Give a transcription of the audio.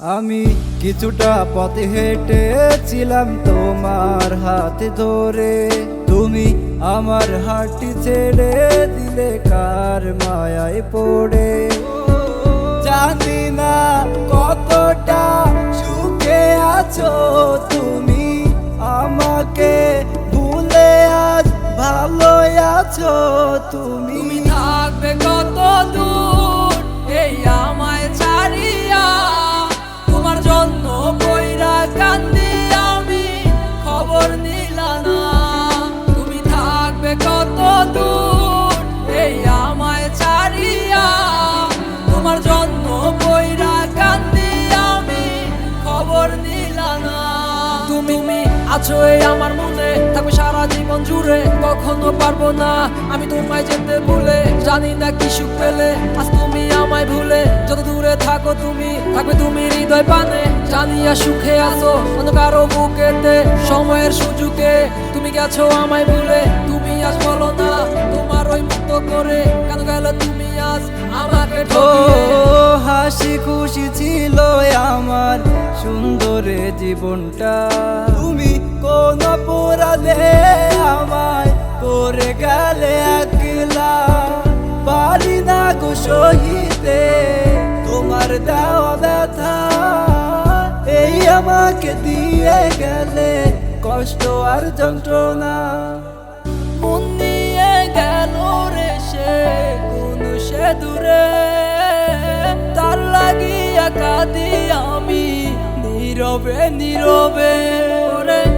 আমি কিছুটা পথে হেঁটেছিলাম তোমার হাতে ধরে। তুমি আমার হাতটি ছেড়ে দিলে কার মায়ায় পড়ে? জানি না কতটা সুখে আছো তুমি আমাকে ভুলে আজ ভালো আছো তুমি। থাকবে কত দূর খবর নিলা না। তুমি আছো আমার মনে, থাকবে সারা জীবন জুড়ে, কখনো পারব না আমি তোমায় যেতে ভুলে। জানি না কি সুখ পেলে, আজ তুমি আমায় ভুলে। যত দূরে থাকো তুমি, থাকবে তুমি হৃদয় পানে। জানিয়া সুখে আছো অন্য কারও বুকেতে, সময়ের সুযোগে। তুমি গেছো আমায় ভুলে, তুমি আজ বলো না, তোমার ওই মুক্ত করে। কেন গেল তুমি আজ আমাকে ঠকিয়ে? হাসি খুশি ছিল আমার সুন্দরে জীবনটা। তুমি কোন অপরাধে আমায় করে গেলে একলা? পারি না গো সহিতে, তোমার দেওয়া ব্যথা এই আমাকে দিয়ে গেলে কষ্ট আর যন্ত্রণা। মন নিয়ে গেল রে সে, কোন সে দূরে। কাঁদি আমি নীরবে নীরবে ওরে